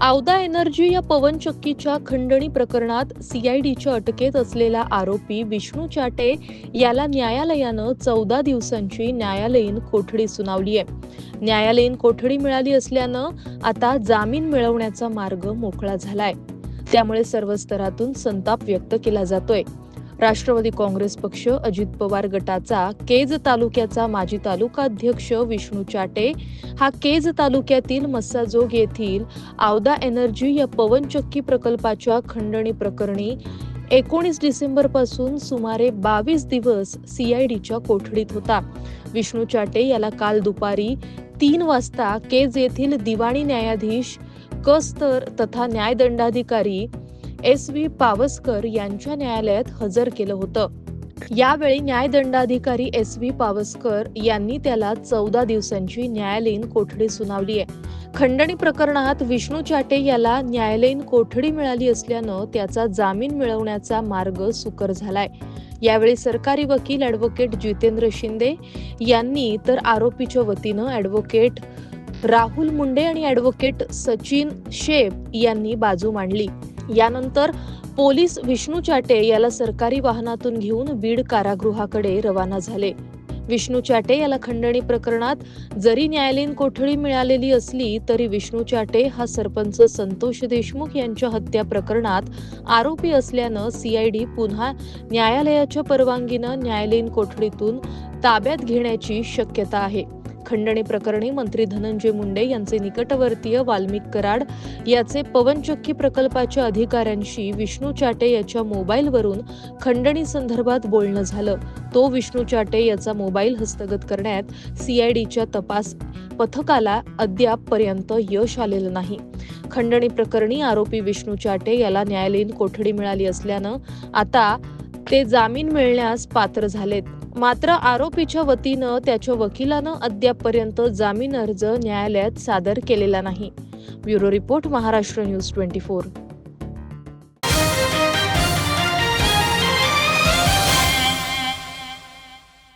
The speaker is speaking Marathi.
आवदा एनर्जी या पवनचक्कीच्या खंडणी प्रकरणात सीआयडीच्या अटकेत असलेला आरोपी विष्णू चाटे याला न्यायालयानं चौदा दिवसांची न्यायालयीन कोठडी सुनावली आहे. न्यायालयीन कोठडी मिळाली असल्यानं आता जामीन मिळवण्याचा मार्ग मोकळा झालाय. त्यामुळे सर्व स्तरातून संताप व्यक्त केला जातोय. राष्ट्रवादी काँग्रेस पक्ष अजित पवार गटाचा केज तालुक्याचा माजी तालुका अध्यक्ष विष्णू चाटे हा केज तालुक्यातील मस्साजोग येथील आवदा एनर्जी या पवनचक्की प्रकल्पाच्या खंडणी प्रकरणी एकोणीस डिसेंबरपासून सुमारे बावीस दिवस सीआयडीच्या कोठडीत होता. विष्णू चाटे याला काल दुपारी तीन वाजता केज येथील दिवाणी न्यायाधीश कस्तर तथा न्यायदंडाधिकारी एस व्ही पावसकर यांच्या न्यायालयात हजर केलं होतं. यावेळी न्यायदंडाधिकारी एस व्ही पावसकर यांनी त्याला चौदा दिवसांची न्यायालयीन कोठडी सुनावली आहे. खंडणी प्रकरणात विष्णू चाटे याला न्यायालयीन कोठडी मिळाली असल्यानं त्याचा जामीन मिळवण्याचा मार्ग सुकर झालाय. यावेळी सरकारी वकील ॲडव्होकेट जितेंद्र शिंदे यांनी तर आरोपीच्या वतीनं ॲडव्होकेट राहुल मुंडे आणि ॲडव्होकेट सचिन शेब यांनी बाजू मांडली. यानंतर पोलीस विष्णू चाटे याला सरकारी वाहनातून घेऊन बीड कारागृहाकडे रवाना झाले. विष्णू चाटे याला खंडणी प्रकरणात जरी न्यायालयीन कोठडी मिळालेली असली तरी विष्णू चाटे हा सरपंच संतोष देशमुख यांच्या हत्या प्रकरणात आरोपी असल्यानं सीआयडी पुन्हा न्यायालयाच्या परवानगीनं न्यायालयीन कोठडीतून ताब्यात घेण्याची शक्यता आहे. खंडणी प्रकरणी मंत्री धनंजय मुंडे यांचे निकटवर्तीय वाल्मिक कराड याचे पवनचक्की प्रकल्पाच्या अधिकाऱ्यांशी विष्णू चाटे याच्या मोबाईलवरून खंडणी संदर्भात बोलणं झालं. तो विष्णू चाटे याचा मोबाईल हस्तगत करण्यात सीआयडीच्या तपास पथकाला अद्यापपर्यंत यश आलेलं नाही. खंडणी प्रकरणी आरोपी विष्णू चाटे याला न्यायालयीन कोठडी मिळाली असल्यानं आता ते जामीन मिळण्यास पात्र झालेत. मात्र आरोपीच्या वतीनं त्याच्या वकिलानं अद्यापपर्यंत जामीन अर्ज न्यायालयात सादर केलेला नाही. Bureau report Maharashtra news twenty four.